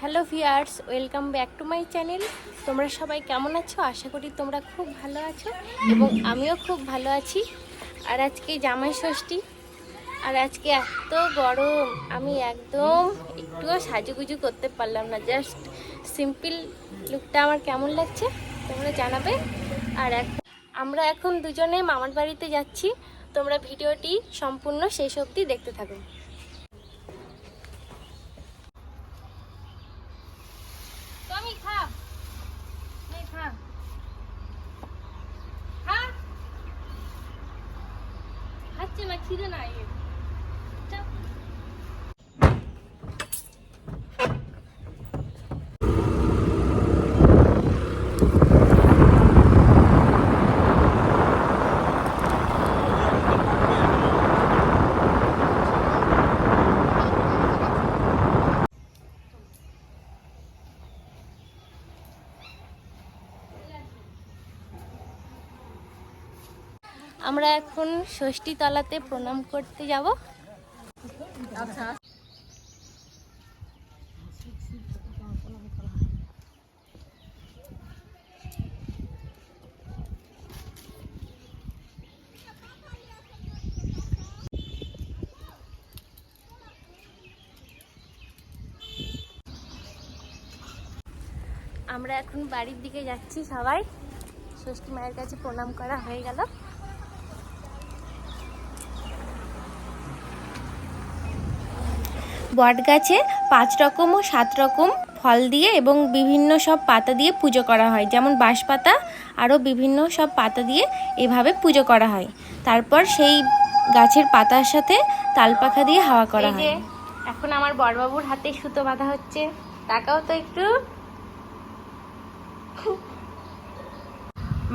Hello viewers, welcome back to my channel. তোমরা সবাই কেমন আছো? আশা করি তোমরা খুব ভালো আছো এবং আমিও খুব ভালো আছি। আর আজকে জামাই ষষ্ঠী। আর আজকে এত গরম, আমি একদম একটুও সাজুগুজু করতে পারলাম না। জাস্ট সিম্পল লুকটা আমার কেমন লাগছে, তোমরা জানাবে। আর আমরা এখন দুজনে মামার বাড়িতে যাচ্ছি। তোমরা ভিডিওটি সম্পূর্ণ শেষ অবধি দেখতে থাকো। খাচ্ছে না খিদে নাই আমরা এখন ষষ্ঠী তলাতে প্রণাম করতে যাব। আমরা এখন বাড়ির দিকে যাচ্ছি সবাই। ষষ্ঠী মায়ের কাছে প্রণাম করা হয়ে গেল। বট গাছে পাঁচ রকম ও সাত রকম ফল দিয়ে এবং বিভিন্ন সব পাতা দিয়ে পুজো করা হয়। যেমন বাঁশপাতা আরও বিভিন্ন সব পাতা দিয়ে এভাবে পুজো করা হয়। তারপর সেই গাছের পাতার সাথে তালপাখা দিয়ে হাওয়া করা হয়। এখন আমার বড়বাবুর হাতে সুতো বাঁধা হচ্ছে। তাকাও তো একটু।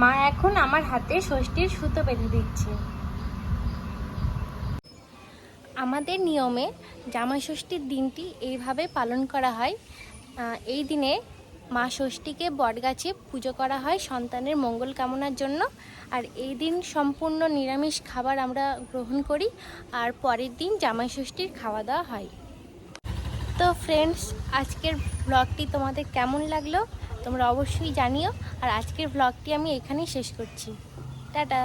মা এখন আমার হাতে ষষ্ঠীর সুতো বেঁধে দিচ্ছে। আমাদের নিয়মে জামাই ষষ্ঠীর দিনটি এইভাবে পালন করা হয়। এই দিনে মা ষষ্ঠীকে বটগাছে পুজো করা হয় সন্তানের মঙ্গল কামনার জন্য। আর এই দিন সম্পূর্ণ নিরামিষ খাবার আমরা গ্রহণ করি আর পরের দিন জামাই ষষ্ঠীর খাওয়া দাওয়া হয়। তো ফ্রেন্ডস আজকের ব্লগটি তোমাদের কেমন লাগল? তোমরা অবশ্যই জানিও। আর আজকের ব্লগটি আমি এখানেই শেষ করছি। টাটা!